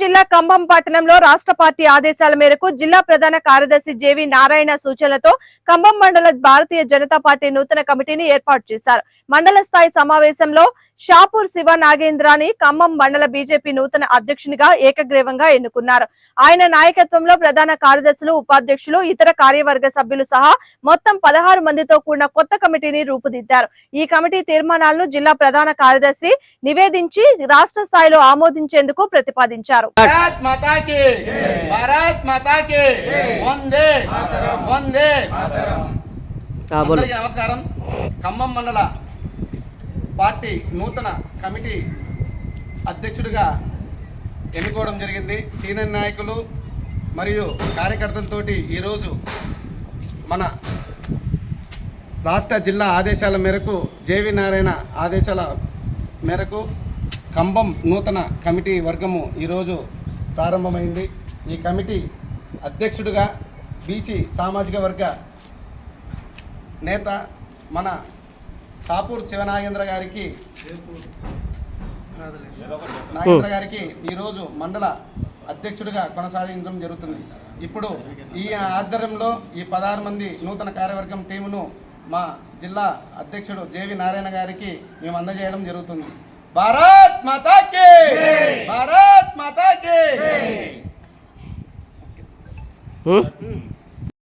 జిల్లా కంభం పట్టణంలో రాష్ట్ర పార్టీ ఆదేశాల మేరకు జిల్లా ప్రధాన కార్యదర్శి జేవి నారాయణ సూచనలతో కంభం మండల భారతీయ జనతా పార్టీ నూతన కమిటీని ఏర్పాటు చేశారు. మండల స్థాయి సమావేశంలో షాపూర్ శివ నాగేంద్రాని ఖమ్మం మండల బీజేపీ నూతన అధ్యక్షునిగా ఏకగ్రీవంగా ఎన్నుకున్నారు. ఆయన నాయకత్వంలో ప్రధాన కార్యదర్శులు ఉపాధ్యక్షులు ఇతర కార్యవర్గ సభ్యులు సహా మొత్తం పదహారు మందితో కూడిన కొత్త కమిటీని రూపుదిద్దారు. ఈ కమిటీ తీర్మానాలను జిల్లా ప్రధాన కార్యదర్శి నివేదించి రాష్ట్ర స్థాయిలో ఆమోదించేందుకు ప్రతిపాదించారు. నమస్కారం. ఖమ్మం మండల పార్టీ నూతన కమిటీ అధ్యక్షుడిగా ఎన్నుకోవడం జరిగింది. సీనియర్ నాయకులు మరియు కార్యకర్తలతోటి ఈరోజు మన రాష్ట్ర జిల్లా ఆదేశాల మేరకు జేవి నారాయణ ఆదేశాల మేరకు కంబం నూతన కమిటీ వర్గము ఈరోజు ప్రారంభమైంది. ఈ కమిటీ అధ్యక్షుడిగా బీసీ సామాజిక వర్గ నేత మన సాపూర్ శివనాగేంద్ర గారికి నాగేంద్ర గారికి ఈరోజు మండల అధ్యక్షుడిగా కొనసాగించడం జరుగుతుంది. ఇప్పుడు ఈ ఆధ్వర్యంలో ఈ పదహారు మంది నూతన కార్యవర్గం టీమును మా జిల్లా అధ్యక్షుడు జేవి నారాయణ గారికి మేము అందజేయడం జరుగుతుంది. భారత్ మాతాకి! భారత్ మాతాకి!